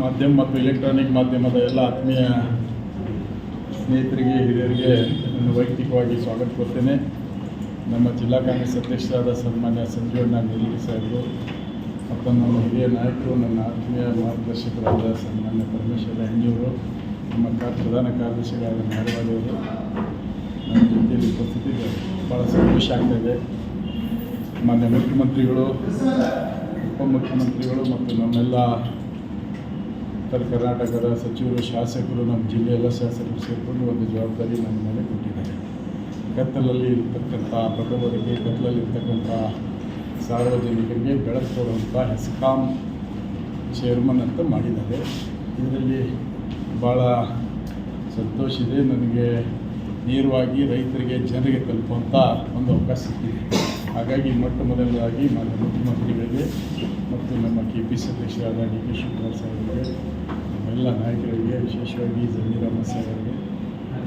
ಮಾಧ್ಯಮ ಮತ್ತು ಎಲೆಕ್ಟ್ರಾನಿಕ್ ಮಾಧ್ಯಮದ ಎಲ್ಲ ಆತ್ಮೀಯ ಸ್ನೇಹಿತರಿಗೆ, ಹಿರಿಯರಿಗೆ ನಾನು ವೈಯಕ್ತಿಕವಾಗಿ ಸ್ವಾಗತ ಕೊಡ್ತೇನೆ. ನಮ್ಮ ಜಿಲ್ಲಾ ಕಾಂಗ್ರೆಸ್ ಅಧ್ಯಕ್ಷರಾದ ಸನ್ಮಾನ್ಯ ಸಂಜೀವಣ್ಣ ನೀಲಗಿ ಸಾಹೇಬರು ಮತ್ತು ನಮ್ಮ ಹಿರಿಯ ನಾಯಕರು, ನನ್ನ ಆತ್ಮೀಯ ಮಾರ್ಗದರ್ಶಕರಾದ ಸನ್ಮಾನ್ಯ ಪರಮೇಶ್ವರ ಹೆಣ್ಣಿಯವರು, ನಮ್ಮ ಕಾ, ಪ್ರಧಾನ ಕಾರ್ಯದರ್ಶಿಗಳಾದ ನಾಗರಾಜವರು ನನ್ನ ಜೊತೆಯಲ್ಲಿ ಉಪಸ್ಥಿತಿ ಭಾಳ ಸಂತೋಷ ಆಗ್ತಾಯಿದೆ ಮಾನ್ಯ ಮುಖ್ಯಮಂತ್ರಿಗಳು, ಉಪಮುಖ್ಯಮಂತ್ರಿಗಳು ಮತ್ತು ನಮ್ಮೆಲ್ಲ ಉತ್ತರ ಕರ್ನಾಟಕದ ಸಚಿವರು, ಶಾಸಕರು, ನಮ್ಮ ಜಿಲ್ಲೆಯ ಎಲ್ಲ ಶಾಸಕರು ಸೇರಿಕೊಂಡು ಒಂದು ಜವಾಬ್ದಾರಿ ನಮ್ಮ ಮೇಲೆ ಕೊಟ್ಟಿದ್ದಾರೆ. ಕತ್ತಲಲ್ಲಿ ಇರ್ತಕ್ಕಂಥ ಬಡವರಿಗೆ, ಕತ್ತಲಲ್ಲಿ ಇರ್ತಕ್ಕಂಥ ಸಾರ್ವಜನಿಕರಿಗೆ ಬೆಳಕು ಕೊಡುವಂಥ ಹೆಸ್ಕಾಂ ಚೇರ್ಮನ್ ಅಂತ ಮಾಡಿದ್ದಾರೆ. ಇದರಲ್ಲಿ ಭಾಳ ಸಂತೋಷ ಇದೆ. ನನಗೆ ನೇರವಾಗಿ ರೈತರಿಗೆ ಜನರಿಗೆ ತಲುಪುವಂಥ ಒಂದು ಅವಕಾಶ ಸಿಕ್ಕಿದೆ. ಹಾಗಾಗಿ ಮೊಟ್ಟ ಮೊದಲನೇದಾಗಿ ಮಾನ್ಯ ಮುಖ್ಯಮಂತ್ರಿಗಳಿಗೆ ಮತ್ತು ನಮ್ಮ ಕೆ ಪಿ ಸಿ ಅಧ್ಯಕ್ಷರಾದ ಡಿ ಕೆ ಶಿವಕುಮಾರ್ ಸಾಹೇಬರಿಗೆ ನಮ್ಮೆಲ್ಲ ನಾಯಕರಿಗೆ, ವಿಶೇಷವಾಗಿ ಜಮೀರಮ್ಮ ಸಾಹೇಬರಿಗೆ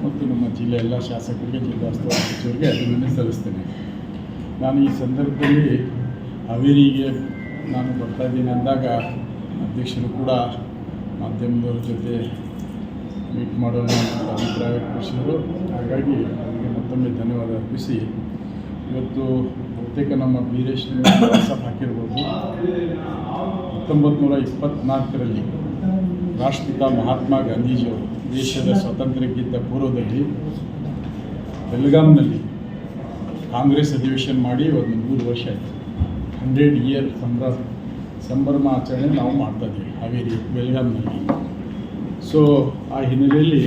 ಮತ್ತು ನಮ್ಮ ಜಿಲ್ಲೆಯ ಎಲ್ಲ ಶಾಸಕರಿಗೆ, ಜಿಲ್ಲಾ ಉಸ್ತುವಾರಿ ಸಚಿವರಿಗೆ ಅಭಿನಂದನೆ ಸಲ್ಲಿಸ್ತೇನೆ. ನಾನು ಈ ಸಂದರ್ಭದಲ್ಲಿ ಹಾವೇರಿಗೆ ನಾನು ಬರ್ತಾ ಇದ್ದೀನಿ ಅಂದಾಗ ಅಧ್ಯಕ್ಷರು ಕೂಡ ಮಾಧ್ಯಮದವ್ರ ಜೊತೆ ಮೀಟ್ ಮಾಡೋಣ ಅಂತ ಅಭಿಪ್ರಾಯ ಹಾಗಾಗಿ ಅವರಿಗೆ ಮತ್ತೊಮ್ಮೆ ಧನ್ಯವಾದ ಅರ್ಪಿಸಿ. ಇವತ್ತು ಬಹುತೇಕ ನಮ್ಮ ವೀರೇಶ್ ವಾಟ್ಸಪ್ ಹಾಕಿರ್ಬೋದು. ಹತ್ತೊಂಬತ್ತು ನೂರ ಇಪ್ಪತ್ನಾಲ್ಕರಲ್ಲಿ ರಾಷ್ಟ್ರಪಿತ ಮಹಾತ್ಮ ಗಾಂಧೀಜಿಯವರು ದೇಶದ ಸ್ವಾತಂತ್ರ್ಯಕ್ಕಿಂತ ಪೂರ್ವದಲ್ಲಿ ಬೆಲ್ಗಾಮ್ನಲ್ಲಿ ಕಾಂಗ್ರೆಸ್ ಅಧಿವೇಶನ ಮಾಡಿ ಒಂದು ನೂರು ವರ್ಷ ಆಯಿತು. ಹಂಡ್ರೆಡ್ ಇಯರ್ ಸಂಭ್ರ, ಸಂಭ್ರಮ ಆಚರಣೆ ನಾವು ಮಾಡ್ತಾ ಇದ್ದೀವಿ ಹಾವೇರಿ ಬೆಲ್ಗಾಮ್ನಲ್ಲಿ ಸೊ, ಆ ಹಿನ್ನೆಲೆಯಲ್ಲಿ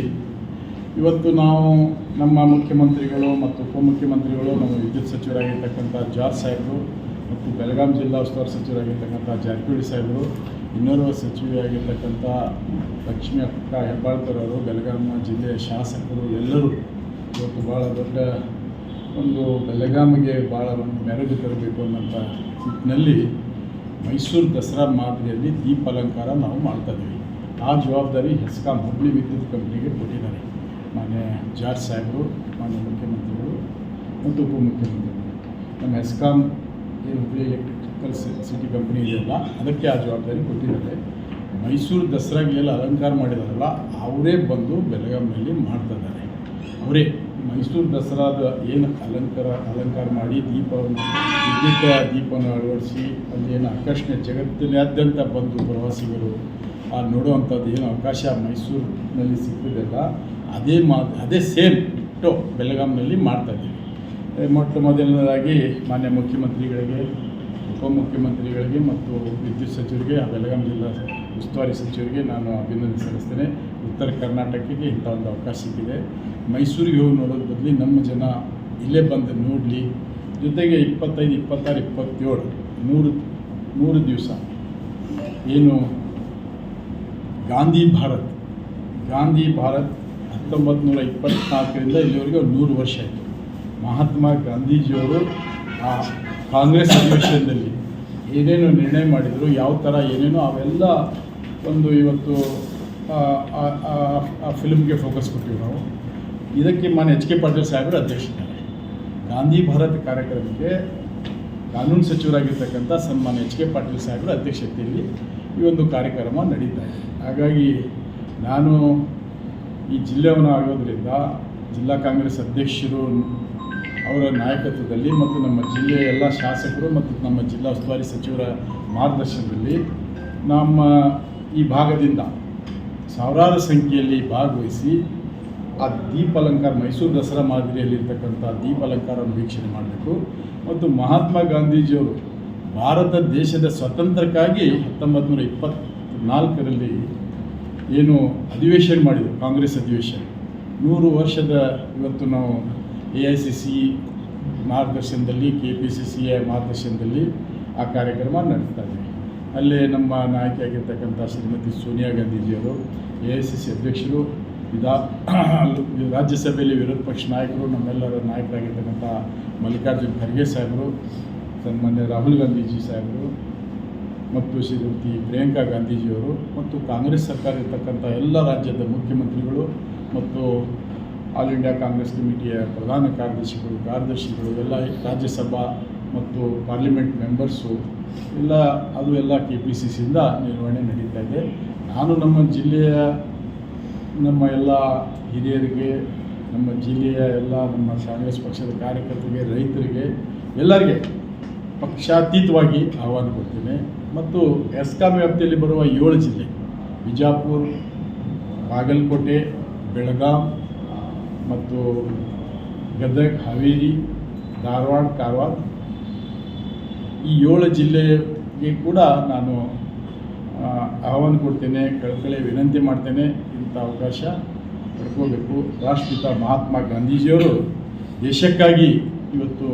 ಇವತ್ತು ನಾವು ನಮ್ಮ ಮುಖ್ಯಮಂತ್ರಿಗಳು ಮತ್ತು ಉಪಮುಖ್ಯಮಂತ್ರಿಗಳು, ನಮ್ಮ ವಿದ್ಯುತ್ ಸಚಿವರಾಗಿರ್ತಕ್ಕಂಥ ಜಾರ್ಜ್ ಸಾಹೇಬರು ಮತ್ತು ಬೆಳಗಾವಿ ಜಿಲ್ಲಾ ಉಸ್ತುವಾರಿ ಸಚಿವರಾಗಿರ್ತಕ್ಕಂಥ ಜಾರಕಿಹೊಳಿ ಸಾಹೇಬರು, ಇನ್ನೋರ್ವ ಸಚಿವರಾಗಿರ್ತಕ್ಕಂಥ ಲಕ್ಷ್ಮೀ ಅಕ್ಕ ಹೆಬ್ಬಾಳ್ಕರ್ ಅವರು, ಬೆಳಗಾಂ ಜಿಲ್ಲೆಯ ಶಾಸಕರು ಎಲ್ಲರೂ ಇವತ್ತು ಭಾಳ ದೊಡ್ಡ ಒಂದು ಬೆಳಗಾಮಿಗೆ ಭಾಳ ಒಂದು ಮೆರಗು ತರಬೇಕು ಅನ್ನೋಂಥ ನಿಟ್ಟಿನಲ್ಲಿ ಮೈಸೂರು ದಸರಾ ಮಾದರಿಯಲ್ಲಿ ದೀಪ ಅಲಂಕಾರ ನಾವು ಮಾಡ್ತಾ ಇದ್ದೀವಿ. ಆ ಜವಾಬ್ದಾರಿ ಹೆಸ್ಕಾಂ ಹುಬ್ಳಿ ವಿದ್ಯುತ್ ಕಂಪ್ನಿಗೆ ಕೊಟ್ಟಿದ್ದಾರೆ. ಮಾನ್ಯ ಜಾರ್ಜ್ ಸಾಹೇಬರು, ಮಾನ್ಯ ಮುಖ್ಯಮಂತ್ರಿಗಳು ಮತ್ತು ಉಪಮುಖ್ಯಮಂತ್ರಿಗಳು. ನಮ್ಮ ಎಸ್ಕಾಂ ಏನು ಹುಬ್ಳಿ ಎಲೆಕ್ಟ್ರಿಕಲ್ ಸಿಟಿ ಕಂಪ್ನಿ ಇದೆಯಲ್ಲ, ಅದಕ್ಕೆ ಆ ಜವಾಬ್ದಾರಿ ಕೊಟ್ಟಿದ್ದಾರೆ. ಮೈಸೂರು ದಸರಾಗೆಲ್ಲ ಅಲಂಕಾರ ಮಾಡಿದಾರಲ್ಲ, ಅವರೇ ಬಂದು ಬೆಳಗಾವಿನಲ್ಲಿ ಮಾಡ್ತಾ ಇದ್ದಾರೆ. ಅವರೇ, ಮೈಸೂರು ದಸರಾದ ಏನು ಅಲಂಕಾರ ಅಲಂಕಾರ ಮಾಡಿ ದೀಪವನ್ನು, ವಿದ್ಯುತ್ ದೀಪವನ್ನು ಅಳವಡಿಸಿ, ಅಲ್ಲಿ ಏನು ಆಕರ್ಷಣೆ ಜಗತ್ತಿನಾದ್ಯಂತ ಬಂದು ಪ್ರವಾಸಿಗರು, ಆ ನೋಡುವಂಥದ್ದು ಏನು ಅವಕಾಶ ಮೈಸೂರಿನಲ್ಲಿ ಸಿಕ್ಕಿದೆಲ್ಲ ಅದೇ ಮಾ ಅದೇ ಸೇಮ್ ಇಟ್ಟು ಬೆಳಗಾಂನಲ್ಲಿ ಮಾಡ್ತಾ ಇದ್ದೀವಿ. ಏ, ಮೊಟ್ಟ ಮೊದಲನೇದಾಗಿ ಮಾನ್ಯ ಮುಖ್ಯಮಂತ್ರಿಗಳಿಗೆ ಉಪಮುಖ್ಯಮಂತ್ರಿಗಳಿಗೆ ಮತ್ತು ವಿದ್ಯುತ್ ಸಚಿವರಿಗೆ ಆ ಬೆಳಗಾಂ ಜಿಲ್ಲಾ ಉಸ್ತುವಾರಿ ಸಚಿವರಿಗೆ ನಾನು ಅಭಿನಂದನೆ ಸಲ್ಲಿಸ್ತೇನೆ. ಉತ್ತರ ಕರ್ನಾಟಕಕ್ಕೆ ಇಂಥ ಒಂದು ಅವಕಾಶ ಸಿಕ್ಕಿದೆ. ಮೈಸೂರಿಗೆ ಹೋಗಿ ನೋಡೋದ್ರ ಬದಲು ನಮ್ಮ ಜನ ಇಲ್ಲೇ ಬಂದು ನೋಡಲಿ. ಜೊತೆಗೆ ಇಪ್ಪತ್ತೈದು ಇಪ್ಪತ್ತಾರು ಇಪ್ಪತ್ತೇಳು ಮೂರು ಮೂರು ದಿವಸ ಏನು ಗಾಂಧಿ ಭಾರತ್ ಗಾಂಧಿ ಭಾರತ್ ಹತ್ತೊಂಬತ್ತು ನೂರ ಇಪ್ಪತ್ತ್ನಾಲ್ಕರಿಂದ ಇಲ್ಲಿವರೆಗೆ ಒಂದು ನೂರು ವರ್ಷ ಆಯಿತು. ಮಹಾತ್ಮ ಗಾಂಧೀಜಿಯವರು ಆ ಕಾಂಗ್ರೆಸ್ ಅಧಿವೇಶನದಲ್ಲಿ ಏನೇನು ನಿರ್ಣಯ ಮಾಡಿದರು, ಯಾವ ಥರ ಏನೇನೋ, ಅವೆಲ್ಲ ಒಂದು ಇವತ್ತು, ಆ- ಫಿಲ್ಮ್ಗೆ ಫೋಕಸ್ ಕೊಟ್ಟಿವಿ ನಾವು. ಇದಕ್ಕೆ ಮಾನ್ಯ ಎಚ್ ಕೆ ಪಾಟೀಲ್ ಸಾಹೇಬರು ಅಧ್ಯಕ್ಷರಿದ್ದಾರೆ. ಗಾಂಧಿ ಭಾರತ್ ಕಾರ್ಯಕ್ರಮಕ್ಕೆ ಕಾನೂನು ಸಚಿವರಾಗಿರ್ತಕ್ಕಂಥ ಸನ್ಮಾನ್ಯ ಎಚ್ ಕೆ ಪಾಟೀಲ್ ಸಾಹೇಬರ ಅಧ್ಯಕ್ಷತೆಯಲ್ಲಿ ಈ ಒಂದು ಕಾರ್ಯಕ್ರಮ ನಡೀತಾ ಇದೆ. ಹಾಗಾಗಿ ನಾನು ಈ ಜಿಲ್ಲೆಯವನು ಆಗೋದ್ರಿಂದ ಜಿಲ್ಲಾ ಕಾಂಗ್ರೆಸ್ ಅಧ್ಯಕ್ಷರು ಅವರ ನಾಯಕತ್ವದಲ್ಲಿ ಮತ್ತು ನಮ್ಮ ಜಿಲ್ಲೆಯ ಎಲ್ಲ ಶಾಸಕರು ಮತ್ತು ನಮ್ಮ ಜಿಲ್ಲಾ ಉಸ್ತುವಾರಿ ಸಚಿವರ ಮಾರ್ಗದರ್ಶನದಲ್ಲಿ ನಮ್ಮ ಈ ಭಾಗದಿಂದ ಸಾವಿರಾರು ಸಂಖ್ಯೆಯಲ್ಲಿ ಭಾಗವಹಿಸಿ ಆ ದೀಪಾಲಂಕಾರ, ಮೈಸೂರು ದಸರಾ ಮಾದರಿಯಲ್ಲಿರ್ತಕ್ಕಂಥ ದೀಪಾಲಂಕಾರವನ್ನು ವೀಕ್ಷಣೆ ಮಾಡಬೇಕು. ಮತ್ತು ಮಹಾತ್ಮ ಗಾಂಧೀಜಿಯವರು ಭಾರತ ದೇಶದ ಸ್ವಾತಂತ್ರ್ಯಕ್ಕಾಗಿ ಹತ್ತೊಂಬತ್ತು ನೂರ ಇಪ್ಪತ್ತ್ನಾಲ್ಕರಲ್ಲಿ ಏನು ಅಧಿವೇಶನ ಮಾಡಿದರು, ಕಾಂಗ್ರೆಸ್ ಅಧಿವೇಶನ. ನೂರು ವರ್ಷದ ಇವತ್ತು ನಾವು ಎ ಐ ಸಿ ಸಿ ಮಾರ್ಗದರ್ಶನದಲ್ಲಿ, ಕೆ ಪಿ ಸಿ ಸಿ ಎ ಮಾರ್ಗದರ್ಶನದಲ್ಲಿ ಆ ಕಾರ್ಯಕ್ರಮ ನಡೆಸ್ತಾ ಇದ್ದೀವಿ ಅಲ್ಲೇ ನಮ್ಮ ನಾಯಕಿಯಾಗಿರ್ತಕ್ಕಂಥ ಶ್ರೀಮತಿ ಸೋನಿಯಾ ಗಾಂಧೀಜಿಯವರು, ಎ ಐ ಸಿ ಸಿ ಅಧ್ಯಕ್ಷರು ವಿಧಾ ರಾಜ್ಯಸಭೆಯಲ್ಲಿ ವಿರೋಧ ಪಕ್ಷ ನಾಯಕರು, ನಮ್ಮೆಲ್ಲರ ನಾಯಕರಾಗಿರ್ತಕ್ಕಂಥ ಮಲ್ಲಿಕಾರ್ಜುನ್ ಖರ್ಗೆ ಸಾಹೇಬರು, ಸನ್ಮಾನ್ಯ ರಾಹುಲ್ ಗಾಂಧೀಜಿ ಸಾಹೇಬರು ಮತ್ತು ಶ್ರೀಮತಿ ಪ್ರಿಯಾಂಕಾ ಗಾಂಧೀಜಿಯವರು ಮತ್ತು ಕಾಂಗ್ರೆಸ್ ಸರ್ಕಾರ ಇರ್ತಕ್ಕಂಥ ಎಲ್ಲ ರಾಜ್ಯದ ಮುಖ್ಯಮಂತ್ರಿಗಳು ಮತ್ತು ಆಲ್ ಇಂಡಿಯಾ ಕಾಂಗ್ರೆಸ್ ಕಮಿಟಿಯ ಪ್ರಧಾನ ಕಾರ್ಯದರ್ಶಿಗಳು ಕಾರ್ಯದರ್ಶಿಗಳು, ಎಲ್ಲ ರಾಜ್ಯಸಭಾ ಮತ್ತು ಪಾರ್ಲಿಮೆಂಟ್ ಮೆಂಬರ್ಸು, ಎಲ್ಲ, ಅದು ಎಲ್ಲ ಕೆ ಪಿ ಸಿ ಸಿಯಿಂದ ನಿರ್ವಹಣೆ ನಡೀತಾ ಇದೆ. ನಾನು ನಮ್ಮ ಜಿಲ್ಲೆಯ, ನಮ್ಮ ಎಲ್ಲ ಹಿರಿಯರಿಗೆ, ನಮ್ಮ ಜಿಲ್ಲೆಯ ಎಲ್ಲ ನಮ್ಮ ಕಾಂಗ್ರೆಸ್ ಪಕ್ಷದ ಕಾರ್ಯಕರ್ತರಿಗೆ, ರೈತರಿಗೆ, ಎಲ್ಲರಿಗೆ ಪಕ್ಷಾತೀತವಾಗಿ ಆಹ್ವಾನ ಕೊಡ್ತೇನೆ. ಮತ್ತು ಎಸ್ಕಾಂ ವ್ಯಾಪ್ತಿಯಲ್ಲಿ ಬರುವ ಏಳು ಜಿಲ್ಲೆ, ಬಿಜಾಪುರ್, ಬಾಗಲಕೋಟೆ, ಬೆಳಗಾಂ, ಮತ್ತು ಗದಗ, ಹಾವೇರಿ, ಧಾರವಾಡ, ಕಾರವಾರ. ಈ ಏಳು ಜಿಲ್ಲೆಗೆ ಕೂಡ ನಾನು ಆಹ್ವಾನ ಕೊಡ್ತೇನೆ, ಕಳಕಳಿ ವಿನಂತಿ ಮಾಡ್ತೇನೆ. ಇಂಥ ಅವಕಾಶ ಪಡ್ಕೋಬೇಕು. ರಾಷ್ಟ್ರಪಿತ ಮಹಾತ್ಮ ಗಾಂಧೀಜಿಯವರು ದೇಶಕ್ಕಾಗಿ ಇವತ್ತು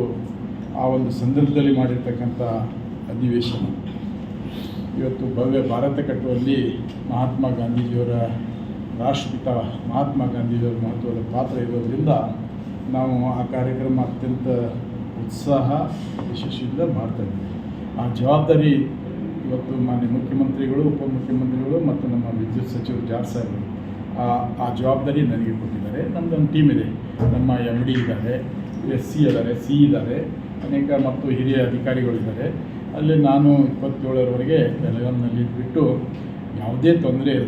ಆ ಒಂದು ಸಂದರ್ಭದಲ್ಲಿ ಮಾಡಿರ್ತಕ್ಕಂಥ ಅಧಿವೇಶನ. ಇವತ್ತು ಭವ್ಯ ಭಾರತ ಕಟ್ಟುವಲ್ಲಿ ಮಹಾತ್ಮ ಗಾಂಧೀಜಿಯವರ ರಾಷ್ಟ್ರಪಿತ ಮಹಾತ್ಮ ಗಾಂಧೀಜಿಯವರ ಮಹತ್ವದ ಪಾತ್ರ ಇರೋದ್ರಿಂದ ನಾವು ಆ ಕಾರ್ಯಕ್ರಮ ಅತ್ಯಂತ ಉತ್ಸಾಹ ಯಶಸ್ವಿಯಿಂದ ಮಾಡ್ತಾ ಇದ್ದೀವಿ. ಆ ಜವಾಬ್ದಾರಿ ಇವತ್ತು ಮಾನ್ಯ ಮುಖ್ಯಮಂತ್ರಿಗಳು, ಉಪಮುಖ್ಯಮಂತ್ರಿಗಳು ಮತ್ತು ನಮ್ಮ ವಿದ್ಯುತ್ ಸಚಿವರು ಜಾರ್ ಸಾಹೇಬರು ಆ ಆ ಜವಾಬ್ದಾರಿ ನನಗೆ ಕೊಟ್ಟಿದ್ದಾರೆ. ನಮ್ಮದೊಂದು ಟೀಮ್ ಇದೆ. ನಮ್ಮ ಎಂ ಡಿ ಇದ್ದಾರೆ, ಎಸ್ ಸಿ ಇದ್ದಾರೆ ಸಿ ಇದ್ದಾರೆ. ಅನೇಕ ಮತ್ತು ಹಿರಿಯ ಅಧಿಕಾರಿಗಳಿದ್ದಾರೆ ಅಲ್ಲಿ ನಾನು ಇಪ್ಪತ್ತೇಳರವರೆಗೆ ಬೆಳಗಾಂನಲ್ಲಿ ಬಿಟ್ಟು ಯಾವುದೇ ತೊಂದರೆ ಇಲ್ಲ